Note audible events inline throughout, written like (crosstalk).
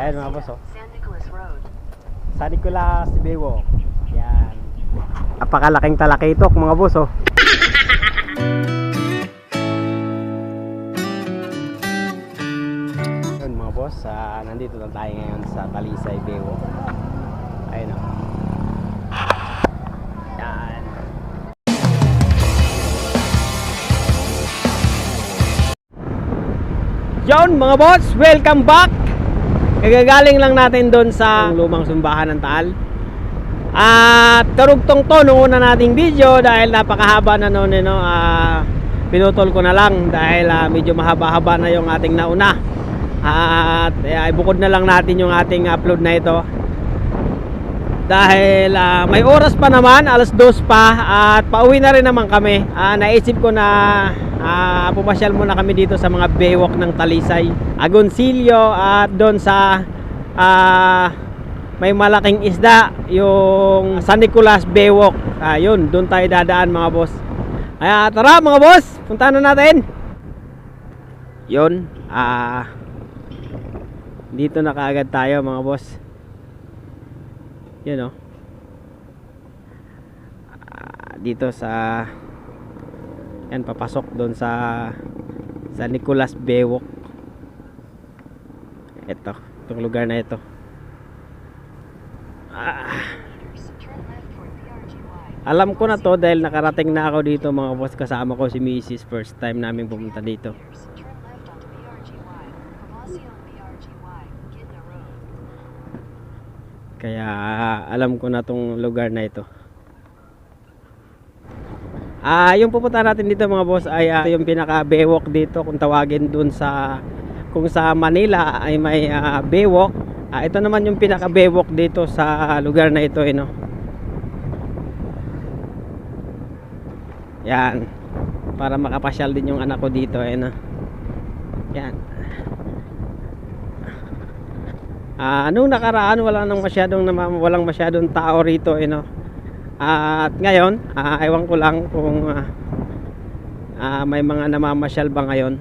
Ayan mga boss, oh. San Nicolas Road. San Nicolas Bewo. Yan. Napakalaking talakitok mga boss, oh. (laughs) Yun mga boss, ah, nandito na tayo ngayon sa Talisay Bewo. Ayun oh. Yan. Yon mga boss, welcome back! Kagagaling lang natin doon sa lumang sumbahan ng Taal. At karugtong to nung una nating video dahil napakahaba na noon eh, no, ah, pinutol ko na lang dahil ah, medyo mahaba-haba na yung ating nauna. At eh, ay bukod na lang natin yung ating upload na ito. Dahil ah, may oras pa naman, alas dos pa at pauwi na rin naman kami. Ah, naisip ko na ah, pumasyal muna kami dito sa mga baywalk ng Talisay, Agoncillo at doon sa ah, may malaking isda, yung San Nicolas Baywalk. Ayun, doon tayo dadaan mga boss. Kaya tara mga boss, puntahan na natin. Yun, ah dito na kaagad tayo mga boss. Yun oh. Ah, dito sa yan papasok doon sa sa Nicolas Baywalk. Ito, itong lugar na ito. Ah, alam ko na to dahil nakarating na ako dito mga boss kasama ko si Mrs. First time namin pumunta dito. Kaya alam ko na tong lugar na ito. Ah, yung pupunta natin dito mga boss ay ah, yung pinaka baywalk dito kung tawagin dun sa kung sa Manila ay may ah, baywalk. Ah, ito naman yung pinaka baywalk dito sa lugar na ito, eh, no. Yan. Para makapasyal din yung anak ko dito, eh, no. Yan. Ah, nung nakaraan wala nang masyadong walang masyadong tao rito eh no. At ngayon, ah, ewan ko lang kung ah, ah, may mga namamasyal ba ngayon.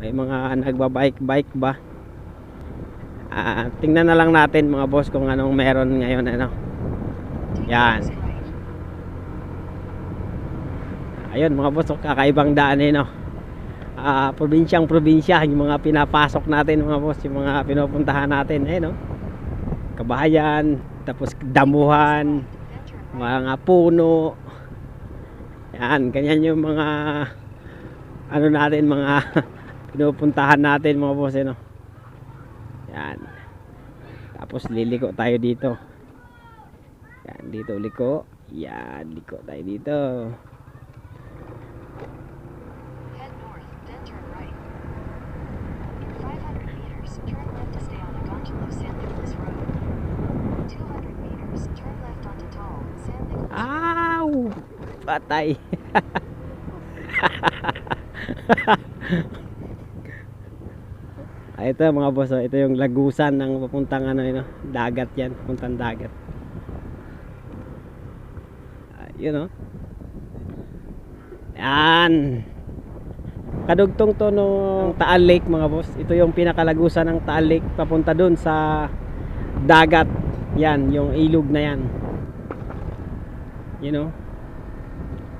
May mga nagbabike-bike ba? Ah, tingnan na lang natin mga boss kung anong meron ngayon ano. Yan. Ayun mga boss, oh, kakaibang daan eh no ah probinsyang probinsya yung mga pinapasok natin mga boss yung mga pinupuntahan natin eh no kabahayan tapos damuhan mga puno. Yan ganyan yung mga ano natin mga (laughs) pinupuntahan natin mga boss eh no? Yan. Tapos liliko tayo dito. Yan dito liko. Yan liko tayo dito Head north, then turn right. In 500 meters, turn left to stay on Agoncillo San Nicolas Road. 200 meters, turn left onto Tall, San Nicolas Aw! Patay. (laughs) Ah, ito mga boss, oh, ito yung lagusan ng papuntang ano, yun, oh, dagat yan, papuntang dagat. Ah, yun oh. Yan. Kadugtong to nung Taal Lake mga boss. Ito yung pinakalagusan ng Taal Lake papunta dun sa dagat. Yan, yung ilog na yan. You know?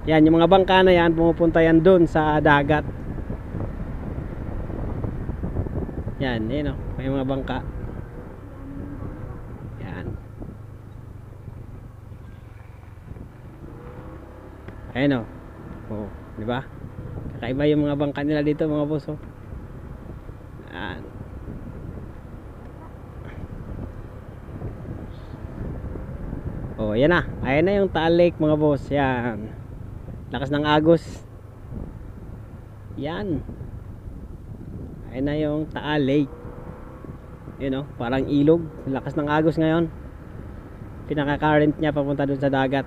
Yan, yung mga bangka na yan, pumupunta yan doon sa dagat. Yan, yun o. May mga bangka. Yan. Ayan o. Oh, di ba? Kakaiba yung mga bangka nila dito, mga oh. Yan. Oh, yan na. Ayan na yung Taal Lake mga boss. Yan. Lakas ng agos. Yan. Ayan na yung Taal Lake. Yun oh, parang ilog. Lakas ng agos ngayon. Pinaka-current niya papunta dun sa dagat.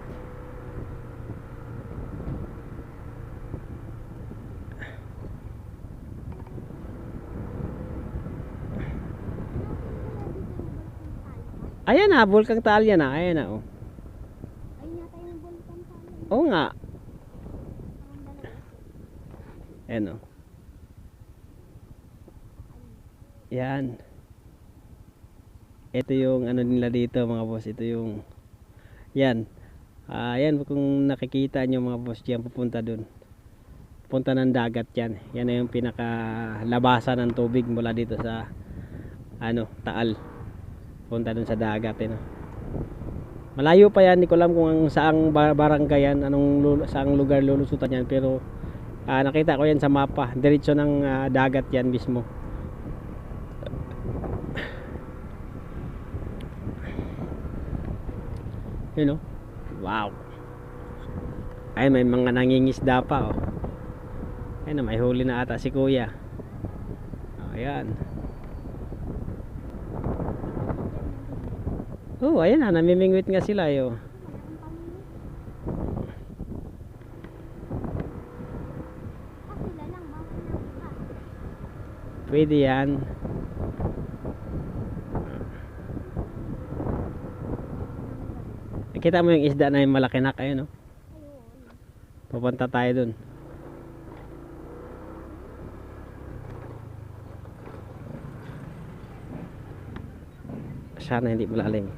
Ayan na, Bulkang Taal yan na. Ayan na oh. Oo nga. Ayan o. Yan. ito yung ano nila dito mga boss ito yung yan Ah, yan kung nakikita nyo mga boss yan pupunta dun punta ng dagat yan yan yung pinaka labasan ng tubig mula dito sa ano taal punta dun sa dagat eh, no? malayo pa yan hindi ko alam kung ang saang ba- barangay yan anong saang lugar lulusutan yan pero ah, nakita ko yan sa mapa. Diretso ng ah, dagat yan mismo. Yun oh. Wow. Ay may mga nangingisda pa oh. Ayun na may huli na ata si kuya. Oh, ayan. Oh ayan na namimingwit nga sila eh, oh. yo Sila lang, bawal na iba. Pwede yan Nakita mo yung isda na yung malaki na kayo, no? Ayun. Pupunta tayo dun. Sana hindi malalim.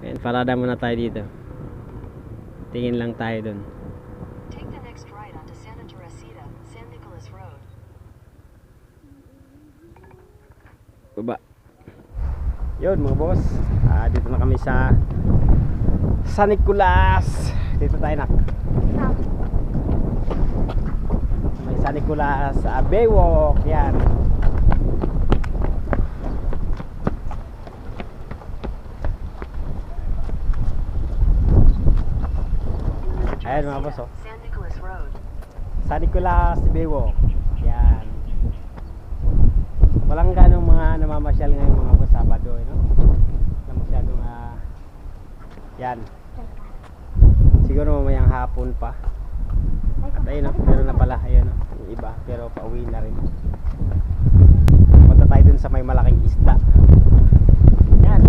Ayan, parada muna tayo dito. Tingin lang tayo dun. Take the next right onto Santa Teresita, San Nicolas Road. Baba. Yun mga boss. Ah, dito na kami sa San Nicolas. Dito tayo nak. May San Nicolas sa Baywalk. Yan. Ayan mga boss oh. San Nicolas Road. San Nicolas Baywalk. Yan. Walang ganong mga namamasyal ngayon mga boss Sabado, eh, no? Na masyadong ah, yan. Siguro mamayang hapon pa. At ayun no, meron na pala, ayun no, yung iba, pero pauwi na rin. Punta tayo dun sa may malaking isda. Yan.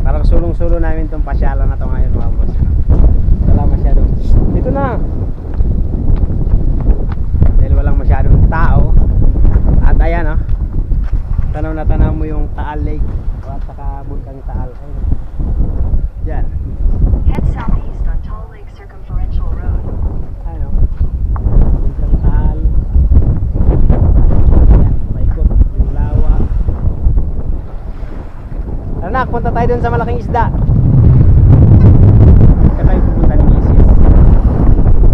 Parang sulong-sulo namin tong pasyalan na to ngayon mga boss. Ano? Wala masyadong, dito na! Dahil walang masyadong tao. At ayan no, tanaw na tanaw mo yung Taal Lake at saka Bulkang Taal. Ayun. no. Yan. Head southeast on Tall Lake Circumferential Road. ano, puntang taal. Ayan, paikot yung lawa. Anak, punta tayo dun sa malaking isda. Kaya tayo pupunta ni Mrs.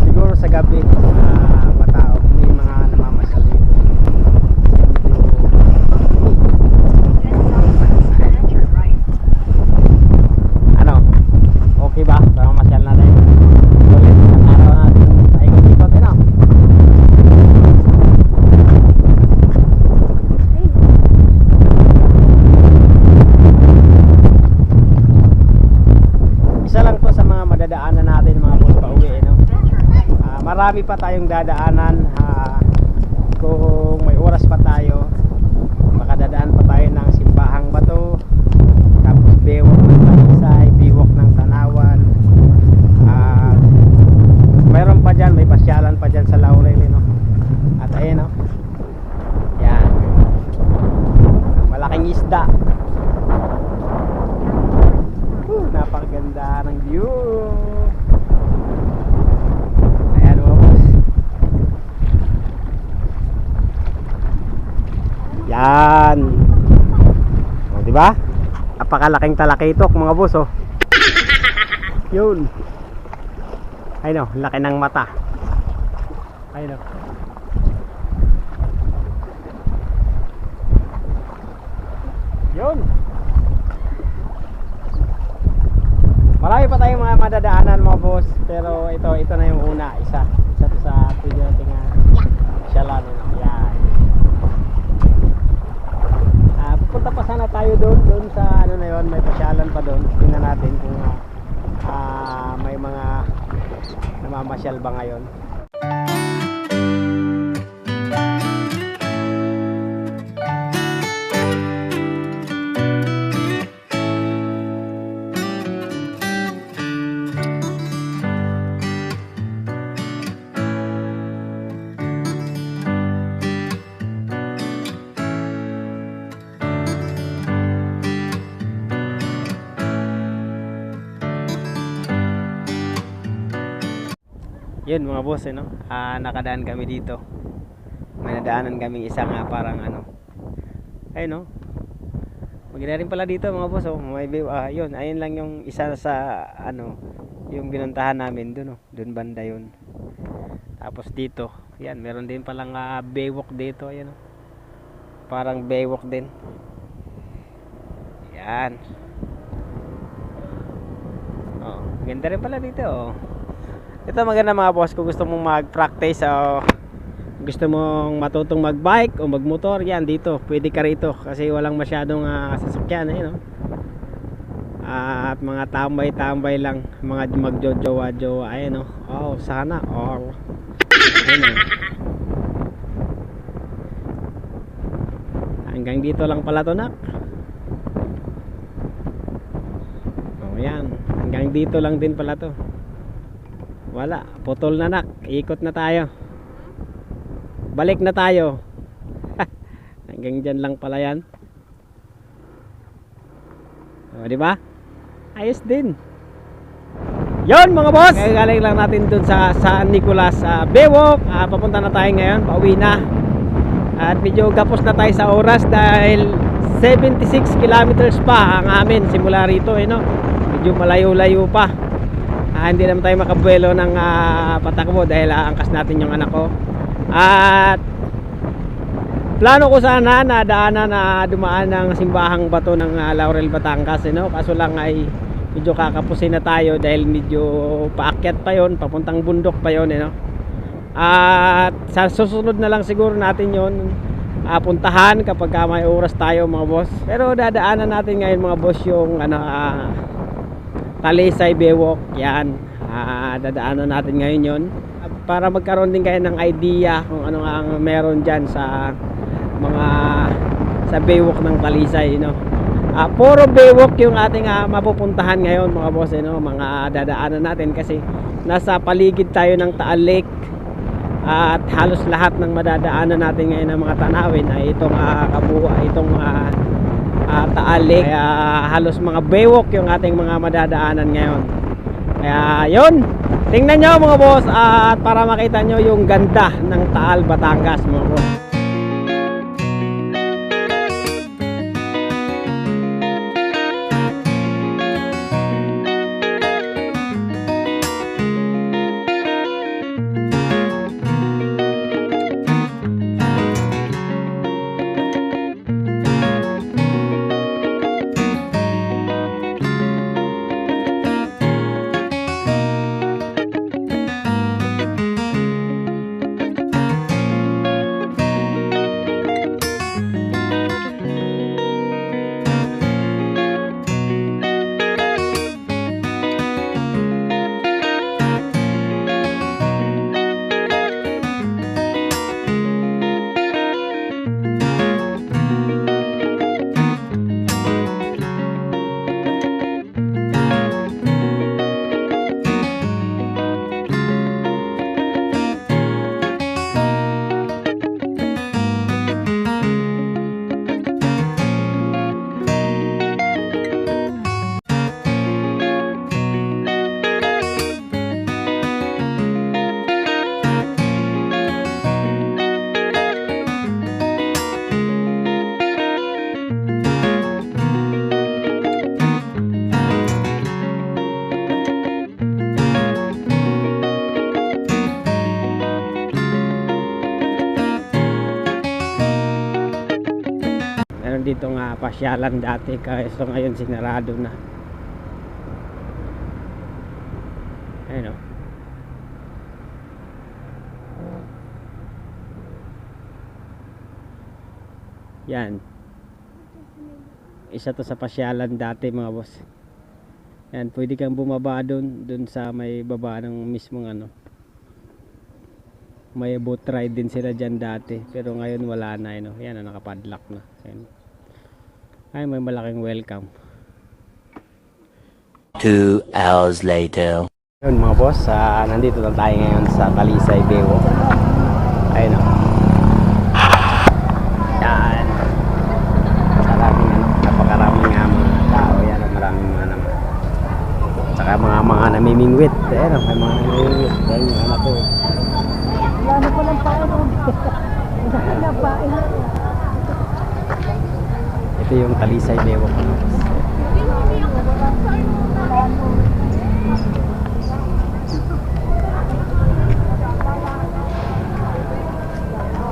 Siguro sa gabi, uh, matao, may mga namamasyal dito. Head southwest and then turn right. Ano, okay ba? Para masyal natin. Ulit, ang araw natin, paikot-ikot, ano? Isa lang to sa mga madadaanan natin mga boss pauwi eh, no? Then turn right. Ah, marami pa tayong dadaanan ah, kung may oras pa tayo makadadaan pa tayo ng simbahang bato tapos bewok ng talisay biwok ng tanawan Ah, mayroon pa dyan may pasyalan pa dyan sa Laurel eh, no? at ayun no yan Ang malaking isda Whew, napakaganda ng view Ayan mga boss. Yan. O, di ba? Napakalaking talakitok mga boss, oh. (laughs) Yun. Ay no, laki ng mata. Ay no. Yun. Marami pa tayong mga madadaanan mga boss Pero ito, ito na yung una Isa, isa to sa pwede natin nga Syalan ano, yan Pupunta pa sana tayo doon Doon sa ano na yun, may pasyalan pa doon. Tingnan natin kung ah, may mga namamasyal ba ngayon Yun mga boss, eh, no? Ah, nakadaan kami dito. May nadaanan kaming isa nga parang ano. Ayun, no? Maganda rin pala dito mga boss, oh. May ah, yun. Ayun lang yung isa sa, ano, yung binuntahan namin dun, oh. Dun banda yun. Tapos dito, yan, meron din palang ah, baywalk dito, ayun, oh. Parang baywalk din. Yan. Oh, ganda rin pala dito, oh. Ito maganda mga boss kung gusto mong mag-practice o gusto mong matutong mag-bike o mag-motor, yan dito, pwede ka rito kasi walang masyadong ah, sasakyan eh, no? At mga tambay-tambay lang, mga magjojowa-jowa, ayun no. Oh, sana all. Ayun oh. Hanggang dito lang pala to, nak. Oh, yan. Hanggang dito lang din pala to. Wala, putol na nak. Ikot na tayo. Balik na tayo. (laughs) Hanggang dyan lang pala yan. O, di ba? Ayos din. Yon mga boss! Kaya galing lang natin dun sa San Nicolas sa Bewok. Ah, papunta na tayo ngayon. Pauwi na. At medyo gapos na tayo sa oras dahil 76 kilometers pa ang amin simula rito. Eh, no? Medyo malayo-layo pa. Ah, hindi naman tayo makabuelo ng ah, patakbo dahil aangkas natin yung anak ko. At plano ko sana na daanan na dumaan ng simbahang bato ng ah, Laurel Batangas eh, no? kaso lang ay medyo kakapusin na tayo dahil medyo paakyat pa yon papuntang bundok pa yon eh, no? at sa susunod na lang siguro natin yon ah, puntahan kapag ka may oras tayo mga boss pero dadaanan natin ngayon mga boss yung ano ah, Talisay Bewok yan. Ah, dadaanan natin ngayon yon para magkaroon din kayo ng idea kung ano nga ang meron dyan sa mga sa Baywalk ng Talisay no? Ah, puro Baywalk yung ating ah, mapupuntahan ngayon mga boss eh, no? mga dadaanan natin kasi nasa paligid tayo ng Taal Lake. At halos lahat ng madadaanan natin ngayon ng mga tanawin ay itong uh, kabuha itong ah, ah, Taal Lake kaya halos mga Baywalk yung ating mga madadaanan ngayon. Kaya yun. Tingnan nyo mga boss at para makita nyo yung ganda ng Taal Batangas mga boss dito nga pasyalan dati kaso ngayon sinarado na. Ayun o. Yan. Isa to sa pasyalan dati mga boss. Yan, pwede kang bumaba doon, doon sa may baba ng mismong ano. May boat ride din sila dyan dati. Pero ngayon wala na. Ano. Yan, oh, nakapadlock na. Yan. Ay, may malaking welcome. Two hours later. Yun mga boss, ah, nandito na tayo ngayon sa Talisay Bewo. Ayun o. Yan. Maraming ano, napakaraming nga mga tao. Yan, maraming mga naman. Saka mga mga namimingwit. Ayan, oh, may mga namimingwit. Ayan yung anak ko. Wala na palang paano. (laughs) Wala na paano. Ito yung talisay bewak.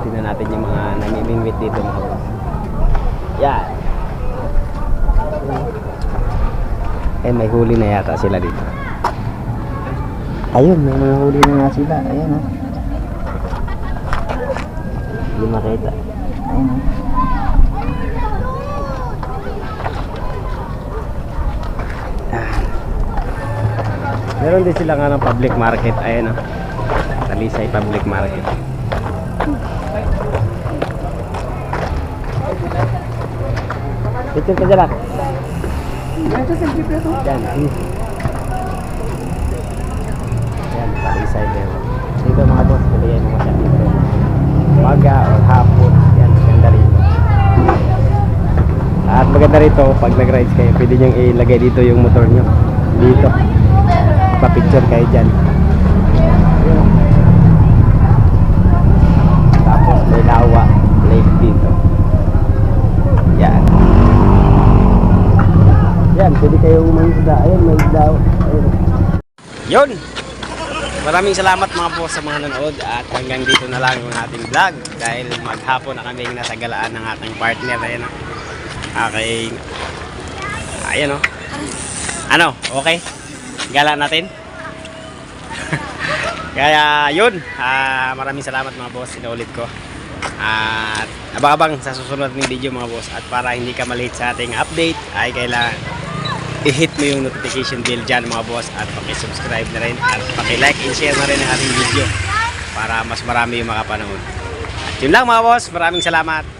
Tingnan natin yung mga namimingwit dito mga boss. Yan. Eh, may huli na yata sila dito. Ayun, may mga huli na nga sila. Ayan ha. Hindi makita. Ayun ha. Meron din sila nga ng public market. Ayan o. Talisay public market. Picture ka dyan ah. Yan. Yan, talisay din. Dito mga boss, pilihan mo siya dito. Umaga or hapon. Yan, maganda rito. At maganda rito, pag nag-rides kayo, pwede nyo ilagay dito yung motor nyo. Dito. Pa-picture kayo dyan. Tapos may lawa, lake dito. Yan. Yan, pwede kayong mangisda. Ayun, may isda. Ayun. Yun! Maraming salamat mga po sa mga nanood at hanggang dito na lang yung ating vlog dahil maghapon na kaming nasa galaan ng ating partner. Ayan o. Aking... Ayan o. Ano? Okay? Gala natin? Kaya yun, ah, maraming salamat mga boss, inuulit ko. At abang-abang sa susunod ng video mga boss. At para hindi ka malate sa ating update, ay kailangan i-hit mo yung notification bell dyan mga boss. At paki-subscribe na rin. At paki-like and share na rin ang ating video. Para mas marami yung makapanood. At yun lang mga boss, maraming salamat.